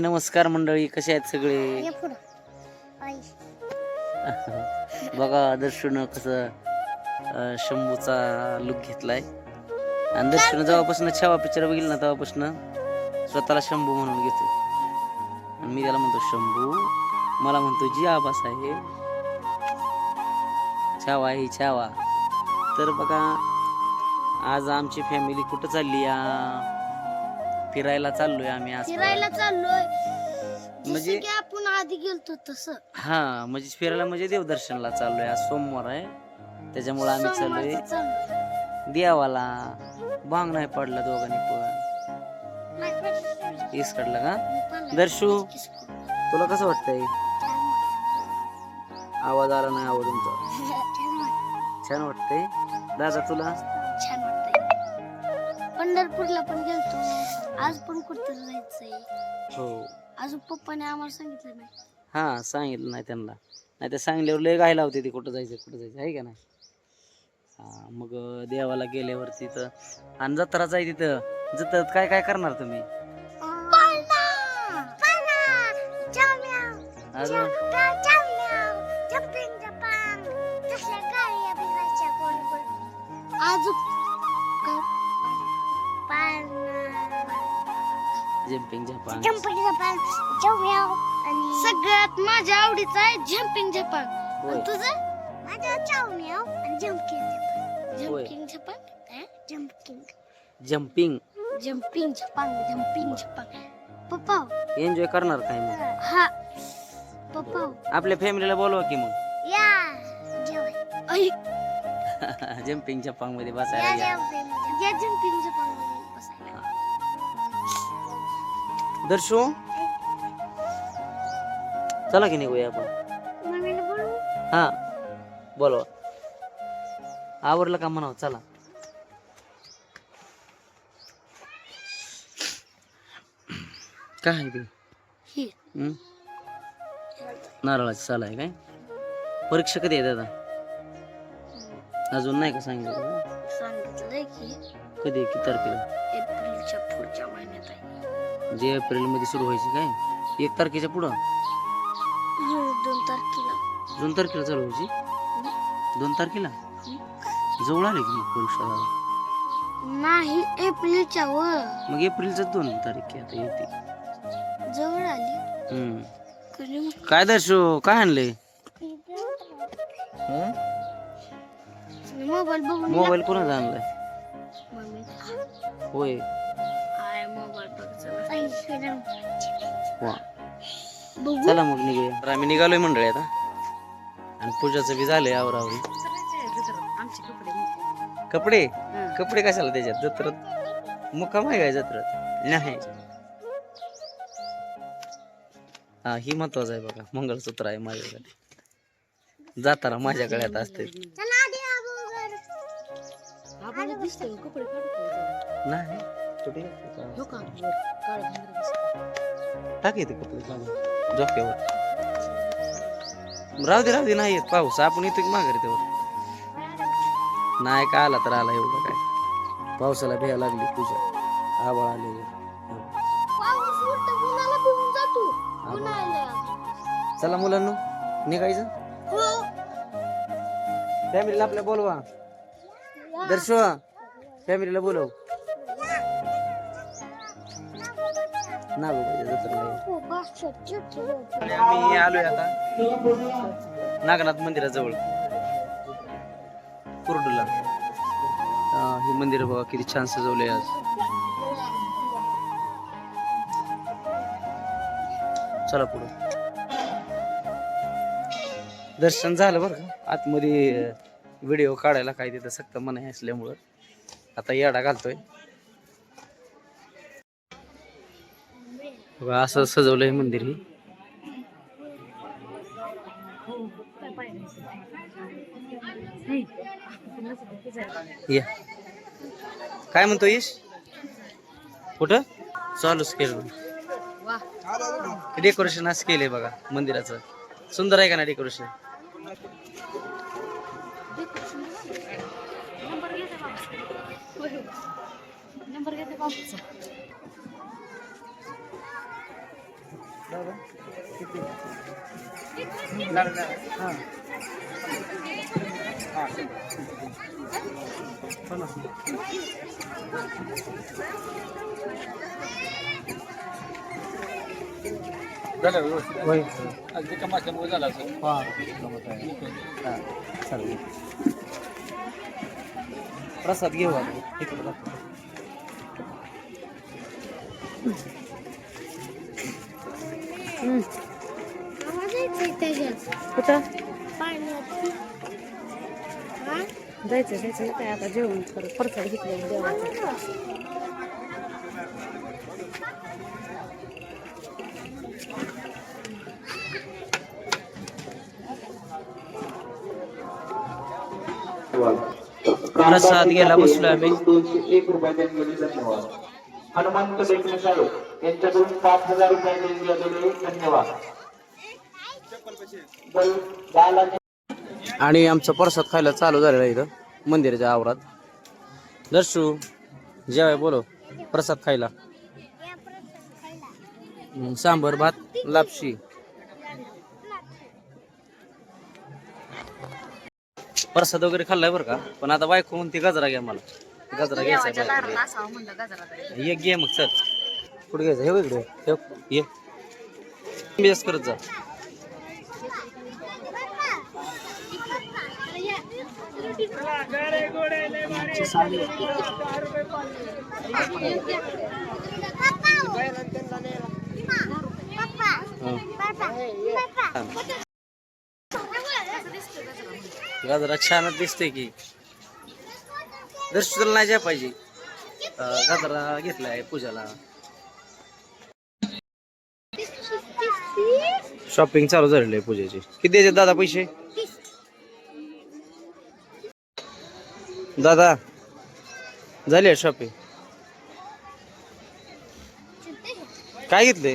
नमस्कार मंडळी कसे आहेत सगळे? बघा दर्शन कसं शंभूचा लुक घेतलाय. आणि दर्शन जेव्हापासून छावा पिक्चर बघितलं ना तेव्हापासून स्वतःला शंभू म्हणून घेतोय. आणि मी त्याला म्हणतो शंभू. मला म्हणतो जी आबास आहे छावा आहे छावा. तर बघा आज आमची फॅमिली कुठं चालली या? फिरायला चाललोय आम्ही आज फिरायला चाललोय. म्हणजे म्हणजे आपण आधी गेलतो तसं. हा म्हणजे फिरायला म्हणजे देवदर्शनला चाललोय. आज सोमवार आहे. त्याच्यामुळे आम्ही चाललोय सोमवारचं चाललोय. देवाला भांग नाही पडला दोघांनी पण. इस काढला का. दर्शू किस. तुला कसं वाटतंय? आवाज आला नाही आवाज तुमचा छान वाट- छान वाटतंय. दादा तुला? पंढरपूरला पण गेलतो. आज पण कुठं जायचंय. हो. अजून पप्पाने आम्हाला सांगितलं नाही. हा सांगितलं नाही त्यांना. नाही तर सांगल्यावर लय गायला होते ती कुठं जायचं कुठं जायचं आहे का नाही? हा मग देवाला गेल्यावरती तर आणि जत्राच आहे तिथं. जत्रात काय काय करणार तुम्ही? अजून जम्पिंग जपान सगळ्यात माझ्या आवडीचं आहे झम्पिंग झपान होय. तुझं? माझं चावम्याव आणि जम्पिंग होय. झपान जम्पिंग झपान जम्पिंग जम्पिंग जम्पिंग जम्पिंग झपान पप्पा एन्जॉय करणार काय मग? हा. पप्पा आपल्या फॅमिलीला बोलवा की मग. या. जम्पिंग जपांग मध्ये या बसायला या. जम्पिंग या जम्पिंग झपान दर्शू? चला की निघूया आपण. बोलू? हा बोलवा. आवरलं का म्हणावं? चला. काय आहे ते? नारळाची साल आहे काय? परीक्षा कधी आहे दादा अजून नाही का सांगितलं? तुला? सांगितलंय की कधी आहे? किती तारखेला? एप्रिलच्या पुढच्या आहे म्हणजे एप्रिलमध्ये सुरू व्हायची काय? एक तारखेच्या पुढं? हो, दोन तारखेला. दोन तारखेला चालू व्हायची? दोन तारखेला? जवळ आले की मग परीक्षा नाही एप्रिलच्या वर. मग एप्रिलचं दोन तारीख आहे आता येते जवळ आली. हम्म. कधी मग? काय दर्शो काय आणले मोबाईल बघून मोबाईल कोणाचा आणलाय? मम्मी होय. मोबाईल वा. चला मग निघूया. तर आम्ही निघालोय मंडळी आता. आणि पूजाचं बी झालंय आवरावरी कपडे कपडे? कशाला त्याच्यात? जत्रात? मुक्काम आहे काय जत्रात? नाही. हा ही महत्वाचं आहे बघा. मंगळसूत्र आहे माझ्याकडे. जाताना माझ्याकडे आता असते नाही. टाक येते कपडे झोक्यावर राहू दे राहू दे नाही येत पाऊस आपण येतो की माघारी तेव्हा नाही का आला तर आला एवढं काय पावसाला भ्या लागली तुझ्या आबाळ आले चला मुलांनो निघायचं? फॅमिलीला आपल्या बोलवा. दर्शवा. फॅमिलीला बोलव. ना ये. आम्ही आलोय आता. नागनाथ मंदिराजवळ. कुर्डूला. हे मंदिर बघा किती छान सजवलंय आज. चला पुढे. दर्शन झालं बरं का? आतमध्ये व्हिडिओ काढायला काय तिथं सक्त मनाई असल्यामुळं. आता येडा घालतोय. बघा असं सजवलंय मंदिर ही. या. काय म्हणतो यश? कुठं? चालूच केलं. डेकोरेशन असं केलंय बघा मंदिराचं. सुंदर आहे का ना डेकोरेशन नंबर घेते झालं व्यवस्थित अगदी कम असल्यामुळे झालं हां चालेल प्रसाद घेऊ आम्ही इकडे कुठं जायचं जायचं काय आता जेवण कर परसाद घेतलं देवाचं प्रसाद घ्यायला बसलो आम्ही. हनुमंत देखणे साहेब यांच्याकडून पाच हजार रुपये देणगी आलेले धन्यवाद. आणि आमचं प्रसाद खायला चालू झालेलं आहे इथं मंदिराच्या आवरात. दर्शू जेवाय बोलो प्रसाद खायला. सांबर भात लापशी. प्रसाद वगैरे खाल्लाय बरं का? पण आता बायको म्हणते गजरा घ्या मला. गजरा घ्यायचा. ये घे मग चल. कुठे घ्यायचं? हे बघ इकडे. हे बघ, ये. करत जा. हा. गजरा छानच दिसतोय की. दर्शनाला नाही जाय पाहिजे. गजरा घेतलाय पूजाला. शॉपिंग चालू झालेली आहे पूजेची. किती द्यायचे दादा पैसे? दादा झाली आहे शॉपिंग काय घेतले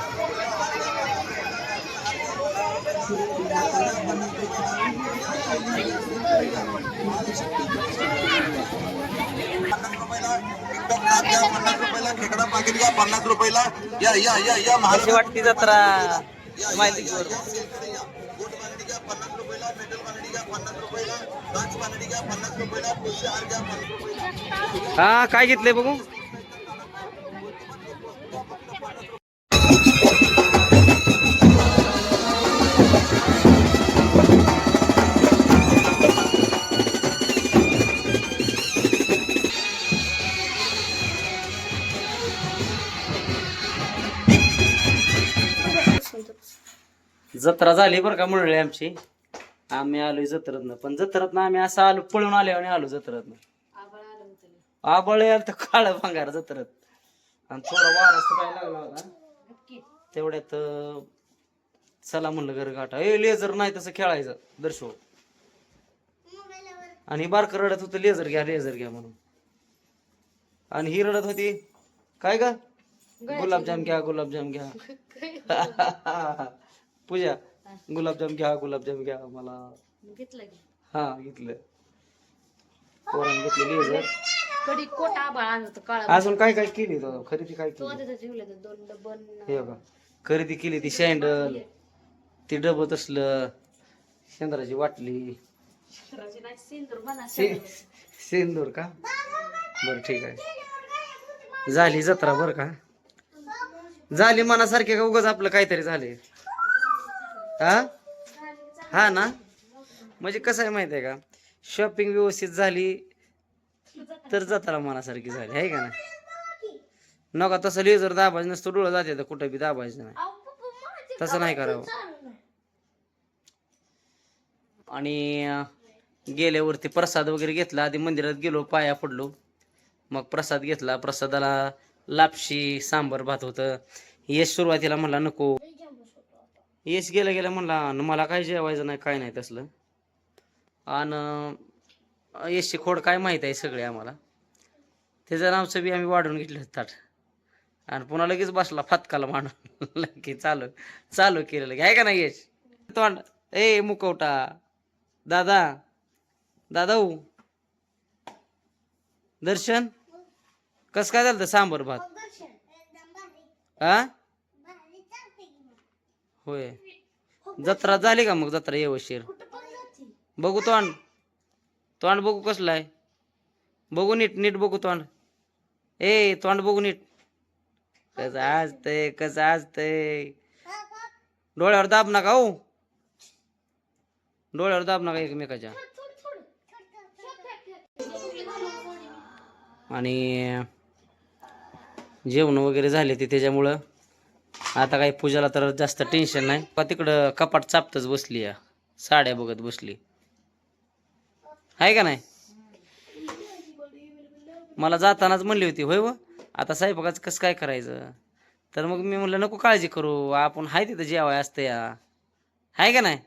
खेकडा पाकिट घ्या पन्नास रुपयाला या या या या महाराज कशी वाटते जत्रा. माहिती. पन्नास रुपयाला मेटल घ्या पन्नास रुपयाला घ्या पन्नास रुपयाला हार घ्या पन्नास रुपयाला हा काय घेतलंय बघू? जत्रा झाली बरं का मंडळी आमची. आम्ही आलोय जत्रेतनं. पण जत्रेतनं आम्ही असं आलो पळून आलो आणि आलो जत्रेतनं. आबळ याल तर काळ भांगार जत्रेत. आणि थोडा वारा सुटायला लागला होता. तेवढ्यात चला म्हणलं घर गाठा. ए लेझर नाही तसं खेळायचं. दर्शव आणि बारक रडत होतं लेझर घ्या लेझर घ्या म्हणून. आणि ही रडत होती. काय का गुलाबजाम घ्या गुलाबजाम घ्या. पूजा गुलाबजाम घ्या गुलाबजाम घ्या मला घेतलं हा घेतलं. पोरांनी घेतलं लेझर कडी कोटा आबाळ आणलं होतं काळा अजून काय काय केली तो खरेदी काय तो केली? तिथं ठेवलं होतं दोन हे बघा. खरेदी केली ती सँडल ती डबं तसलं शेंदराची वाटली. नाही सिंदूर म्हणा सेंदूर. का? बर ठीक आहे. झाली जत्रा बर का? झाली मनासारखे का उगाच आपलं काहीतरी झाले हा? हा ना? म्हणजे कसं आहे माहिती आहे का? शॉपिंग व्यवस्थित झाली तर जाताना मनासारखी झाली आहे का ना नका तसं लेझर दाबायचं नसतो डोळं जाते तर कुठं बी दाबायचं नाही. तसं नाही करावं. आणि गेल्यावरती प्रसाद वगैरे घेतला आधी मंदिरात गेलो पाया पडलो. मग प्रसाद घेतला प्रसादाला लापशी सांबर भात होतं. यश सुरुवातीला म्हणला नको. यश गेला गेला म्हणला "न मला काय जेवायचं नाही काय नाही तसलं. आणि येशी खोड काय माहीत आहे सगळे आम्हाला. त्याचं नावचं बी आम्ही वाढून घेतलं होतं ताट आणि पुन्हा लगेच बसला फतकाला मांडून की चालू चालू केलेलं आहे का नाही यश तोंड ए मुकवटा दादा दादा हो. दर्शन? कसं काय झालं सांबर भात? हा होय. जत्रा झाली का मग जत्रा येवशीर? बघू तोंड. तोंड बघू कसलं आहे. बघू नीट नीट बघू तोंड. ए तोंड बघू नीट. कसं आजतंय कसं आजतंय. डोळ्यावर दाब नका हो. डोळ्यावर दाब नका एकमेकाच्या. आणि जेवण वगैरे झाले ते त्याच्यामुळं. आता काही पूजाला तर जास्त टेन्शन नाही. का तिकडं कपाट चापतच बसली या. साड्या बघत बसली. आहे का नाही? मला जातानाच म्हणली होती होय व? आता स्वयंपाकाचं कसं काय करायचं? तर मग मी म्हणलं नको काळजी करू. आपण हाय तिथं जेवाय असतं या. आहे का नाही?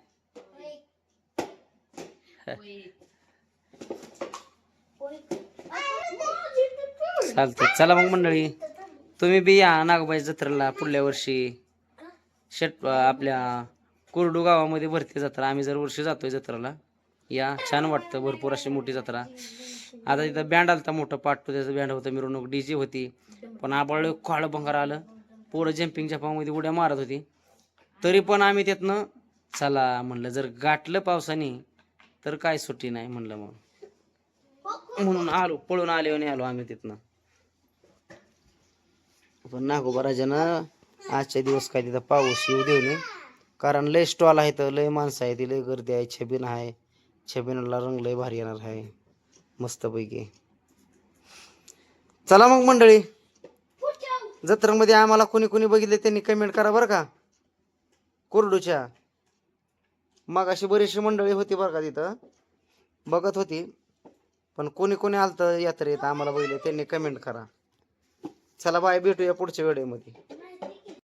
चालतं चला मग मंडळी. तुम्ही बी या नागोबाई जत्रेला पुढल्या वर्षी. शेट आपल्या कुरडू गावामध्ये भरते जत्रा. आम्ही जर वर्षी जातोय जत्रेला. या छान वाटतं. भरपूर अशी मोठी जत्रा. आता तिथं बँड आलता मोठं पाठतो त्याचं बँड होतं. मिरवणूक डी जे होती. पण आबाळ काळ भंगार आलं. पोरं जम्पिंग जपामध्ये उड्या मारत होती. तरी पण आम्ही त्यातनं चला म्हणलं जर गाठलं पावसाने तर काय सुट्टी नाही म्हणलं मग म्हणून आलो पळून आले आणि आलो आम्ही तिथनं पण नागोबा राजानं आजच्या दिवस काय तिथं पाऊस येऊ देऊ नये. कारण लय स्टॉल आहे तर लय माणसं आहे ती लय गर्दी आहे छबिन आहे. छबिनला रंग लय भारी येणार आहे. मस्तपैकी. चला मग मंडळी. जत्रेमध्ये आम्हाला कोणी कोणी बघितले त्यांनी कमेंट करा बरं का? कोरडूच्या. मग अशी बरीचशी मंडळी होती बरं का तिथं? बघत होती. पण कोणी कोणी आलतं यात्रेत आम्हाला बघितलं त्यांनी कमेंट करा. चला बाय भेटूया पुढच्या व्हिडिओमध्ये